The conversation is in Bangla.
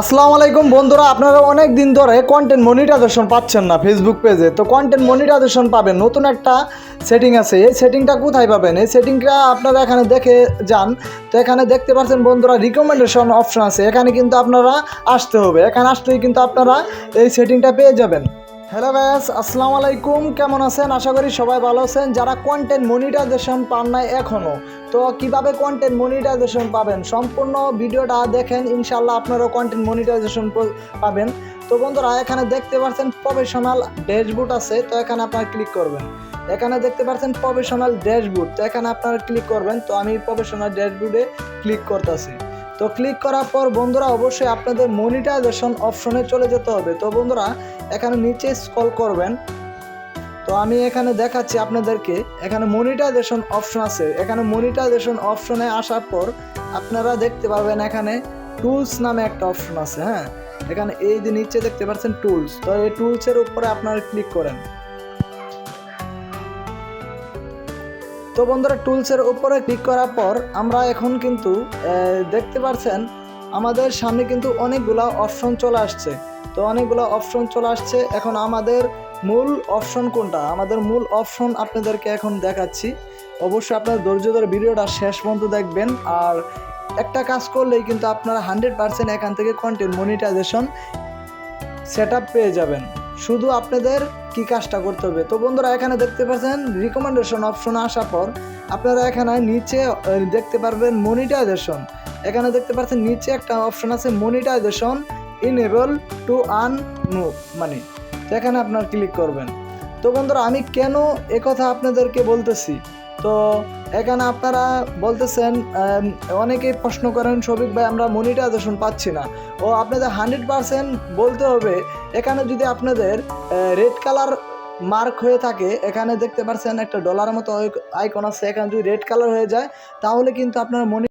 আসসালামু আলাইকুম বন্ধুরা, আপনারা অনেক দিন ধরে কন্টেন্ট মনিটাইজেশন পাচ্ছেন না ফেসবুক পেজে তো কন্টেন্ট মনিটাইজেশন পাবেন, নতুন একটা সেটিং আছে। এই সেটিংটা কোথায় পাবেন? এই সেটিংটা আপনারা এখানে দেখে যান। তো এখানে দেখতে পাচ্ছেন বন্ধুরা রিকমেন্ডেশন অপশন আছে। এখানে কিন্তু আপনারা আসতে হবে। এখানে আসলেই কিন্তু আপনারা এই সেটিংটা পেয়ে যাবেন। হ্যালো ব্যাস আসসালামু আলাইকুম। কেমন আছেন? আশা করি সবাই ভালো আছেন। যারা কন্টেন্ট মনিটাইজেশন পান নাই এখনও তো কীভাবে কন্টেন্ট মনিটাইজেশন পাবেন? সম্পূর্ণ ভিডিওটা দেখেন ইনশাল্লাহ আপনারাও কন্টেন্ট মনিটাইজেশন পাবেন। তো বন্ধুরা, এখানে দেখতে পাচ্ছেন প্রফেশনাল ড্যাশবোর্ড আছে, তো এখানে আপনারা ক্লিক করবেন। এখানে দেখতে পাচ্ছেন প্রফেশনাল ড্যাশবোর্ড তো এখানে আপনারা ক্লিক করবেন। তো আমি প্রফেশনাল ড্যাশবোর্ডে ক্লিক করতেছি। তো ক্লিক করার পর বন্ধুরা, অবশ্যই আপনাদের মনিটাইজেশন অপশনে চলে যেতে হবে। তো বন্ধুরা, এখানে নিচে স্ক্রল করবেন। তো আমি এখানে দেখাচ্ছি আপনাদেরকে, এখানে মনিটাইজেশন অপশন আছে। এখানে মনিটাইজেশন অপশনে আসার পর আপনারা দেখতে পারবেন এখানে টুলস নামে একটা অপশন আছে হ্যাঁ? এখানে এই যে নিচে দেখতে পাচ্ছেন টুলস তো এই টুলসের উপরে আপনারা ক্লিক করেন। তো বন্ধুরা টুলসের উপরে ক্লিক করার পর আমরা এখন কিন্তু দেখতে পাচ্ছেন, আমাদের সামনে কিন্তু অনেকগুলা অপশন চলে আসছে। তো অনেকগুলো অপশন চলে আসছে। এখন আমাদের মূল অপশন কোনটা? আমাদের মূল অপশন আপনাদেরকে এখন দেখাচ্ছি। অবশ্যই আপনার ধৈর্য ধরে ভিডিওটা শেষ পর্যন্ত দেখবেন। আর একটা কাজ করলেই কিন্তু আপনারা হান্ড্রেড পার্সেন্ট এখান থেকে কন্টেন্ট মনিটাইজেশন সেট পেয়ে যাবেন। শুধু আপনাদের কি কাজটা করতে হবে? তো বন্ধুরা, এখানে দেখতে পাচ্ছেন রিকমেন্ডেশন অপশন আসার পর আপনারা এখানে নিচে দেখতে পারবেন মনিটাইজেশন এখানে দেখতে পাচ্ছেন নিচে একটা অপশন আছে monetization enable to earn money তো এখানে আপনার ক্লিক করবেন। তো বন্ধুরা, আমি কেন একথা আপনাদেরকে বলতেছি? তো এখানে আপনারা বলতেছেন অনেকেই প্রশ্ন করেন সবিক ভাই, আমরা মনিটাইজেশন পাচ্ছি না। ও, আপনাদের হান্ড্রেড পার্সেন্ট বলতে হবে, এখানে যদি আপনাদের রেড কালার মার্ক হয়ে থাকে, এখানে দেখতে পাচ্ছেন একটা ডলার মতো আইকন আছে, এখানে যদি রেড কালার হয়ে যায়, তাহলে কিন্তু আপনার মনি